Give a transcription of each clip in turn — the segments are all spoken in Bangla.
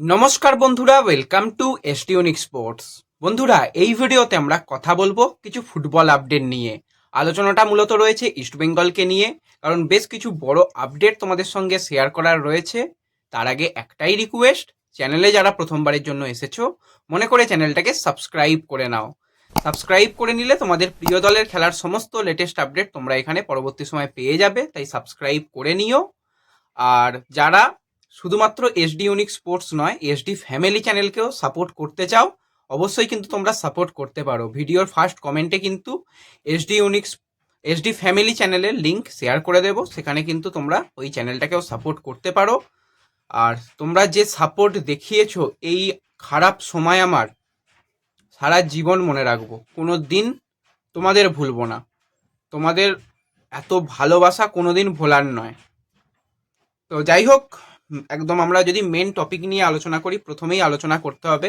নমস্কার বন্ধুরা ওয়েলকাম টু এসটিউনিক স্পোর্টস বন্ধুরা, এই ভিডিওতে আমরা কথা বলব কিছু ফুটবল আপডেট নিয়ে। আলোচনাটা মূলত রয়েছে ইস্টবেঙ্গলকে নিয়ে, কারণ বেশ কিছু বড় আপডেট তোমাদের সঙ্গে শেয়ার করার রয়েছে। তার আগে একটাই রিকোয়েস্ট চ্যানেলে যারা প্রথমবারের জন্য এসেছ, মনে করে চ্যানেলটাকে সাবস্ক্রাইব করে নাও। সাবস্ক্রাইব করে নিলে তোমাদের প্রিয় দলের খেলার সমস্ত লেটেস্ট আপডেট তোমরা এখানে পরবর্তী সময় পেয়ে যাবে, তাই সাবস্ক্রাইব করে নিও। আর যারা শুধুমাত্র এসডি ইউনিক স্পোর্টস নয় এসডি ফ্যামিলি চ্যানেলকেও সাপোর্ট করতে চাও, অবশ্যই কিন্তু তোমরা সাপোর্ট করতে পারো। ভিডিওর ফার্স্ট কমেন্টে কিন্তু এসডি ইউনিক এসডি ফ্যামিলি চ্যানেলের লিঙ্ক শেয়ার করে দেবো। সেখানে কিন্তু তোমরা ওই চ্যানেলটাকেও সাপোর্ট করতে পারো। আর তোমরা যে সাপোর্ট দেখিয়েছো, এই খারাপ সময় আমার, সারা জীবন মনে রাখব। কোনো দিন তোমাদের ভুলবো না। তোমাদের এত ভালোবাসা কোনো দিন ভোলার নয়। তো যাই হোক একদম আমরা যদি মেন টপিক নিয়ে আলোচনা করি, প্রথমেই আলোচনা করতে হবে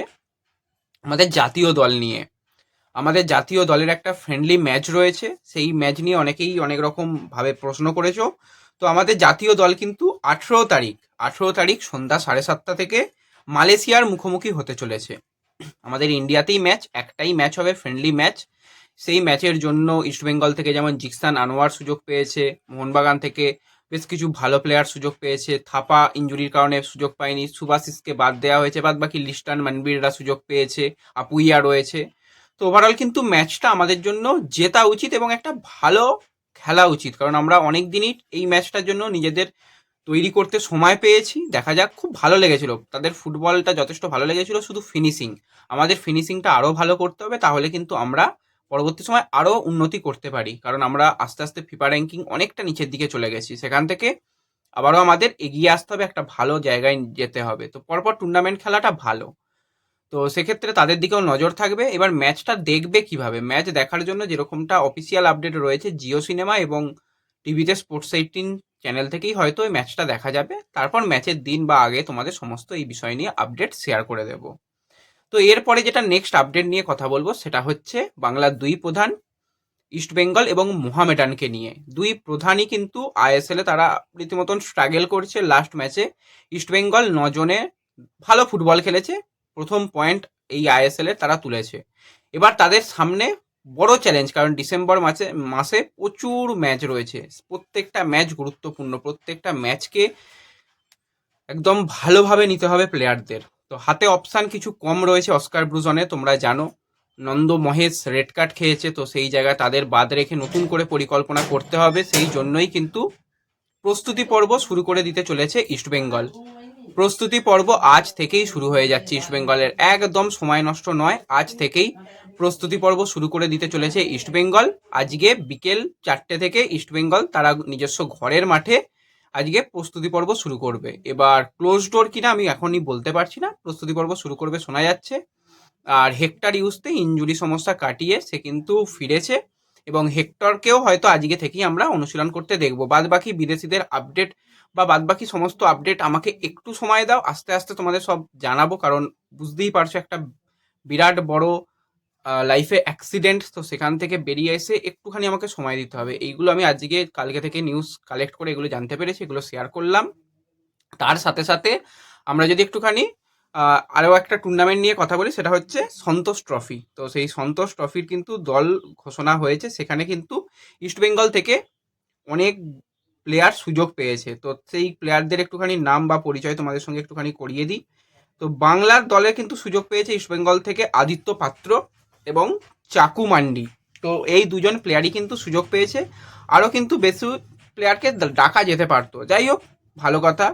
আমাদের জাতীয় দল নিয়ে। আমাদের জাতীয় দলের একটা ফ্রেন্ডলি ম্যাচ রয়েছে, সেই ম্যাচ নিয়ে অনেকেই অনেক রকম ভাবে প্রশ্ন করেছ। তো আমাদের জাতীয় দল কিন্তু আঠেরো তারিখ আঠেরো তারিখ সন্ধ্যা সাড়ে সাতটা থেকে মালয়েশিয়ার মুখোমুখি হতে চলেছে। আমাদের ইন্ডিয়াতেই ম্যাচ একটাই ম্যাচ হবে ফ্রেন্ডলি ম্যাচ সেই ম্যাচের জন্য ইস্টবেঙ্গল থেকে যেমন জিকসান আনোয়ার সুযোগ পেয়েছে, মোহনবাগান থেকে বেশ কিছু ভালো প্লেয়ার সুযোগ পেয়েছে। থাপা ইঞ্জুরির কারণে সুযোগ পায়নি। সুভাশিসকে বাদ দেওয়া হয়েছে। বাদ বাকি লিস্টান মানবীররা সুযোগ পেয়েছে। আপুইয়া রয়েছে। তো ওভারঅল কিন্তু ম্যাচটা আমাদের জন্য জেতা উচিত এবং একটা ভালো খেলা উচিত। কারণ আমরা অনেক দিনই এই ম্যাচটার জন্য নিজেদের তৈরি করতে সময় পেয়েছি। দেখা যাক, খুব ভালো লেগেছিল। তাদের ফুটবলটা যথেষ্ট ভালো লেগেছিল, শুধু ফিনিশিং আমাদের ফিনিশিংটা আরও ভালো করতে হবে। তাহলে কিন্তু আমরা পরবর্তী সময় আরও উন্নতি করতে পারি। কারণ আমরা আস্তে আস্তে ফিফা র্যাঙ্কিং অনেকটা নিচের দিকে চলে গেছি। সেখান থেকে আবারও আমাদের এগিয়ে আসতে হবে, একটা ভালো জায়গায় যেতে হবে। তো পরপর টুর্নামেন্ট খেলাটা ভালো। তো সেক্ষেত্রে তাদের দিকেও নজর থাকবে। এবার ম্যাচটা দেখবে কীভাবে? ম্যাচ দেখার জন্য যেরকমটা অফিসিয়াল আপডেট রয়েছে জিও সিনেমা এবং টিভিতে স্পোর্টস এইটিন চ্যানেল থেকেই হয়তো ওই ম্যাচটা দেখা যাবে। তারপর ম্যাচের দিন বা আগে তোমাদের সমস্ত এই বিষয় নিয়ে আপডেট শেয়ার করে দেব। তো এরপরে যেটা নেক্সট আপডেট নিয়ে কথা বলব, সেটা হচ্ছে বাংলার দুই প্রধান ইস্ট বেঙ্গল এবং মোহামেডানকে নিয়ে। দুই প্রধানই কিন্তু আইএসএলে তারা রীতিমতন স্ট্রাগল করছে লাস্ট ম্যাচে ইস্ট বেঙ্গল নজনে ভালো ফুটবল খেলেছে, প্রথম পয়েন্ট এই আইএসএল তারা তুলেছে। এবার তাদের সামনে বড় চ্যালেঞ্জ কারণ ডিসেম্বর মাসে মাসে প্রচুর ম্যাচ রয়েছে। প্রত্যেকটা ম্যাচ গুরুত্বপূর্ণ, প্রত্যেকটা ম্যাচকে একদম ভালোভাবে নিতে হবে প্লেয়ারদের তো হাতে অপশান কিছু কম রয়েছে অস্কার ব্রুজনে তোমরা জানো। নন্দ মহেশ রেড কার্ড খেয়েছে, তো সেই জায়গায় তাদের বাদ রেখে নতুন করে পরিকল্পনা করতে হবে। সেই জন্যই কিন্তু প্রস্তুতি পর্ব শুরু করে দিতে চলেছে ইস্টবেঙ্গল প্রস্তুতি পর্ব আজ থেকেই শুরু হয়ে যাচ্ছে ইস্টবেঙ্গলের একদম সময় নষ্ট নয়, আজ থেকেই প্রস্তুতি পর্ব শুরু করে দিতে চলেছে ইস্টবেঙ্গল আজকে বিকেল চারটে থেকে ইস্টবেঙ্গল তারা নিজস্ব ঘরের মাঠে আজকে প্রস্তুতি পর্ব শুরু করবে। এবার ক্লোজ ডোর কিনা আমি এখনই বলতে পারছি না। প্রস্তুতি পর্ব শুরু করবে শোনা যাচ্ছে। আর হেক্টর ইউজতে ইঞ্জুরি সমস্যা কাটিয়ে সে কিন্তু ফিরেছে এবং হেক্টরকেও হয়তো আজকে থেকেই আমরা অনুশীলন করতে দেখব। বাদ বাকি বিদেশিদের আপডেট বা বাদবাকি সমস্ত আপডেট আমাকে একটু সময় দাও। আস্তে আস্তে তোমাদের সব জানাব, কারণ বুঝতেই পারছ একটা বিরাট বড় লাইফে অ্যাক্সিডেন্ট তো সেখান থেকে বেরিয়ে এসে একটুখানি আমাকে সময় দিতে হবে। এইগুলো আমি আজকে কালকে থেকে নিউজ কালেক্ট করে এগুলো জানতে পেরেছি, এগুলো শেয়ার করলাম। তার সাথে সাথে আমরা যদি একটুখানি আরও একটা টুর্নামেন্ট নিয়ে কথা বলি, সেটা হচ্ছে সন্তোষ ট্রফি তো সেই সন্তোষ ট্রফির কিন্তু দল ঘোষণা হয়েছে, সেখানে কিন্তু ইস্টবেঙ্গল থেকে অনেক প্লেয়ার সুযোগ পেয়েছে। তো সেই প্লেয়ারদের একটুখানি নাম বা পরিচয় তোমাদের সঙ্গে একটুখানি করিয়ে দিই। তো বাংলার দলে কিন্তু সুযোগ পেয়েছে ইস্টবেঙ্গল থেকে আদিত্য পাত্র। এবং চাকু মান্ডি। তো এই দুজন প্লেয়ারই কিন্তু সুযোগ পেয়েছে। আরও কিন্তু বেশি প্লেয়ারকে ডাকা যেতে পারতো। যাই হোক, ভালো কথা।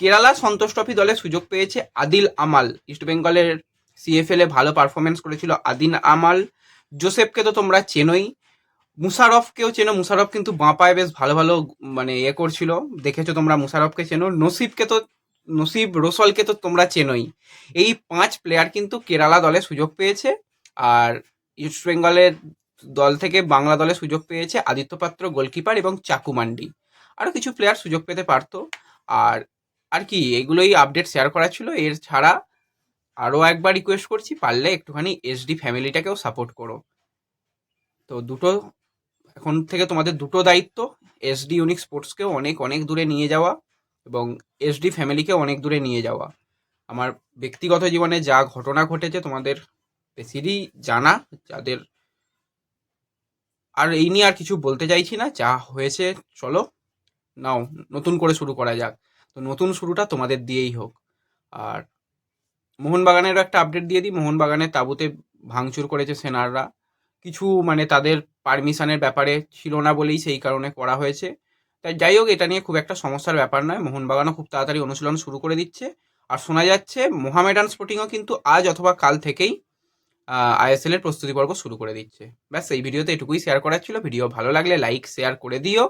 কেরালা সন্তোষ ট্রফি দলে সুযোগ পেয়েছে আদিল আমাল। ইস্টবেঙ্গলের সিএফএল ভালো পারফরমেন্স করেছিল আদিল আমাল। জোসেফকে তো তোমরা চেনোই। মুশারফকেও চেনো। মুশারফ কিন্তু বাঁ পায়ে বেশ ভালো ভালো মানে ইয়ে করছিল। দেখেছ তোমরা মুশারফকে চেনো। নসিবকে তো, নসিব রোসলকে তো তোমরা চেনোই। এই পাঁচ প্লেয়ার কিন্তু কেরালা দলে সুযোগ পেয়েছে। আর ইস্ট বেঙ্গলের দল থেকে বাংলা দলে সুযোগ পেয়েছে আদিত্য পাত্র গোলকিপার এবং চাকুমান্ডি আরও কিছু প্লেয়ার সুযোগ পেতে পারতো। আর আর কি, এগুলোই আপডেট শেয়ার করা ছিল। এর ছাড়া আরও একবার রিকোয়েস্ট করছি, পারলে একটুখানি এসডি ফ্যামিলিটাকেও সাপোর্ট করো। তো দুটো, এখন থেকে তোমাদের দুটো দায়িত্ব এসডি ইউনিক স্পোর্টসকেও অনেক অনেক দূরে নিয়ে যাওয়া এবং এসডি ফ্যামিলিকেও অনেক দূরে নিয়ে যাওয়া। আমার ব্যক্তিগত জীবনে যা ঘটনা ঘটেছে তোমাদের বেশিরই জানা, যাদের আর এই নিয়ে আর কিছু বলতে চাইছি না, যা হয়েছে, চলো। নাও, নতুন করে শুরু করা যাক। তো নতুন শুরুটা তোমাদের দিয়েই হোক। আর মোহনবাগানেরও একটা আপডেট দিয়ে দিই। মোহনবাগানের তাঁবুতে ভাঙচুর করেছে সেনাররা কিছু মানে তাদের পারমিশনের ব্যাপারে ছিল না বলেই সেই কারণে করা হয়েছে। তাই যাই হোক, এটা নিয়ে খুব একটা সমস্যার ব্যাপার নয়। মোহনবাগানও খুব তাড়াতাড়ি অনুশীলন শুরু করে দিচ্ছে। আর শোনা যাচ্ছে, মোহামেডান স্পোর্টিংও কিন্তু আজ অথবা কাল থেকেই আইএসএল এর প্রস্তুতি পর্ব শুরু করে দিচ্ছে। ব্যাস, এই ভিডিওতে এটুকুই শেয়ার করার ছিল। ভিডিও ভালো লাগলে লাইক শেয়ার করে দিও।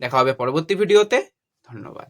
দেখা হবে পরবর্তী ভিডিওতে ধন্যবাদ।